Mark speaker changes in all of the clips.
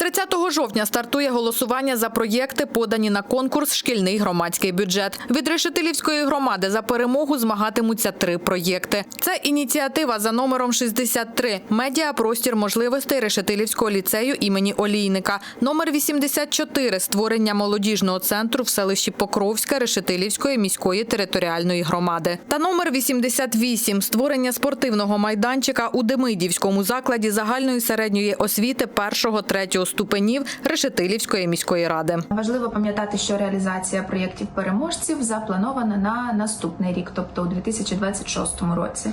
Speaker 1: 30 жовтня стартує голосування за проєкти, подані на конкурс Шкільний громадський бюджет. Від Решетилівської громади за перемогу змагатимуться три проєкти. Це ініціатива за номером 63 «Медіапростір можливостей Решетилівського ліцею імені Олійника. Номер 84 створення молодіжного центру в селищі Покровська Решетилівської міської територіальної громади. Та номер 88 створення спортивного майданчика у Демидівському закладі загальної середньої освіти першого-третього ступенів Решетилівської міської ради.
Speaker 2: Важливо пам'ятати, що реалізація проєктів переможців запланована на наступний рік, тобто у 2026 році.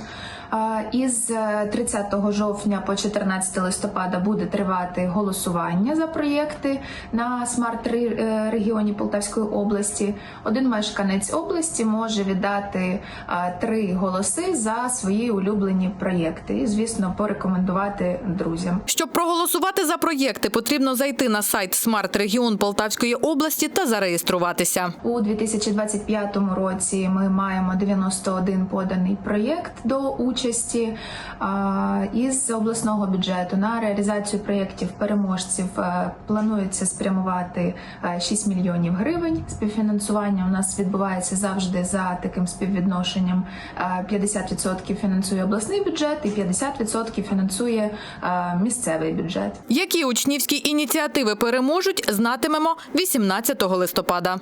Speaker 2: Із е, 30 жовтня по 14 листопада буде тривати голосування за проєкти на смарт е, регіоні Полтавської області. Один мешканець області може віддати три голоси за свої улюблені проєкти і, звісно, порекомендувати друзям.
Speaker 1: Щоб проголосувати за проєкти, потрібно зайти на сайт Смарт Регіон Полтавської області та зареєструватися.
Speaker 2: У 2025 році ми маємо 91 поданий проєкт до участі із обласного бюджету на реалізацію проєктів переможців е, планується спрямувати е, 6 мільйонів гривень. Співфінансування у нас відбувається завжди за таким співвідношенням: Е, 50% фінансує обласний бюджет і 50% фінансує е, місцевий бюджет.
Speaker 1: Які учнівські ініціативи переможуть, знатимемо 18 листопада.